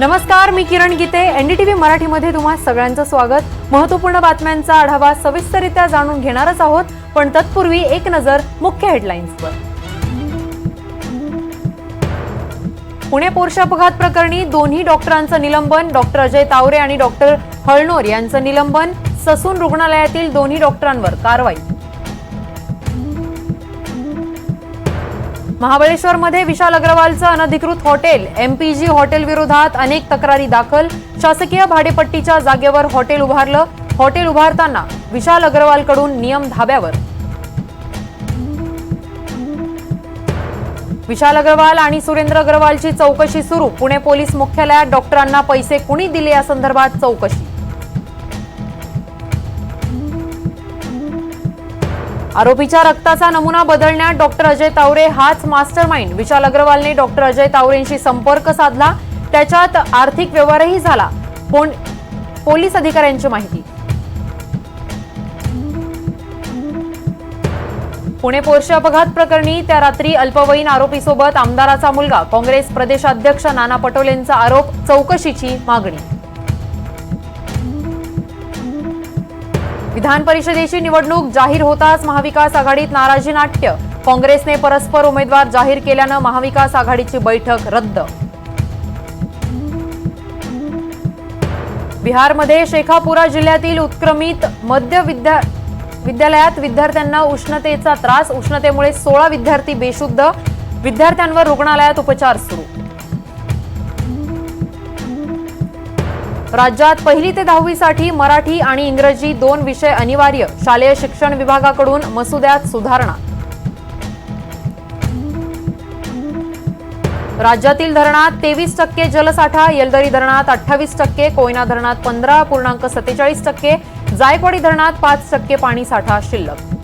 नमस्कार मी किरण गीते. एनडीटीव्ही मराठीमध्ये तुम्हा सगळ्यांचं स्वागत. महत्त्वपूर्ण बातम्यांचा आढावा सविस्तरित्या जाणून घेणारच आहोत पण तत्पूर्वी एक नजर मुख्य हेडलाईन्सवर. पुणे पोर्श अपघात प्रकरणी दोन्ही डॉक्टरांचं निलंबन डॉक्टर अजय तावरे आणि डॉक्टर हळनोर यांचं निलंबन. ससून रुग्णालयातील दोन्ही डॉक्टरांवर कारवाई. महाबळेश्वरमध्ये विशाल अग्रवालचं अनधिकृत हॉटेल एमपीजी हॉटेल विरोधात अनेक तक्रारी दाखल. शासकीय भाडेपट्टीच्या जागेवर हॉटेल उभारलं. हॉटेल उभारताना विशाल अग्रवालकडून नियम धाब्यावर. विशाल अग्रवाल आणि सुरेंद्र अग्रवालची चौकशी सुरू. पुणे पोलीस मुख्यालयात डॉक्टरांना पैसे कुणी दिले या संदर्भात चौकशी. आरोपीच्या रक्ताचा नमुना बदलण्यात डॉक्टर अजय तावरे हाच मास्टर माइंड विशाल अग्रवालने डॉक्टर अजय तावरेंशी संपर्क साधला. त्याच्यात आर्थिक व्यवहारही झाला. पोलीस अधिकाऱ्यांची माहिती. पुणे पोर्शे अपघात प्रकरणी त्या रात्री अल्पवयीन आरोपीसोबत आमदाराचा मुलगा. काँग्रेस प्रदेशाध्यक्ष नाना पटोलेंचा आरोप चौकशीची मागणी. विधान परिषदेची निवडणूक जाहीर होताच महाविकास आघाडीत नाराजी नाट्य. काँग्रेसने परस्पर उमेदवार जाहीर केल्यानं महाविकास आघाडीची बैठक रद्द. बिहारमध्ये शेखापुरा जिल्ह्यातील उत्क्रमित मध्य विद्या विद्यालयात विद्यार्थ्यांना उष्णतेचा त्रास उष्णतेमुळे सोळा विद्यार्थी बेशुद्ध. विद्यार्थ्यांवर रुग्णालयात उपचार सुरू. राज्यात पहिली ते दहावीसाठी मराठी आणि इंग्रजी दोन विषय अनिवार्य. शालेय शिक्षण विभागाकडून मसुद्यात सुधारणा. राज्यातील धरणात तेवीस टक्के जलसाठा येलदरी धरणात अठ्ठावीस टक्के कोयना धरणात पंधरा पूर्णांक सत्तेचाळीस टक्के जायकवाडी धरणात पाच टक्के पाणी साठा शिल्लक.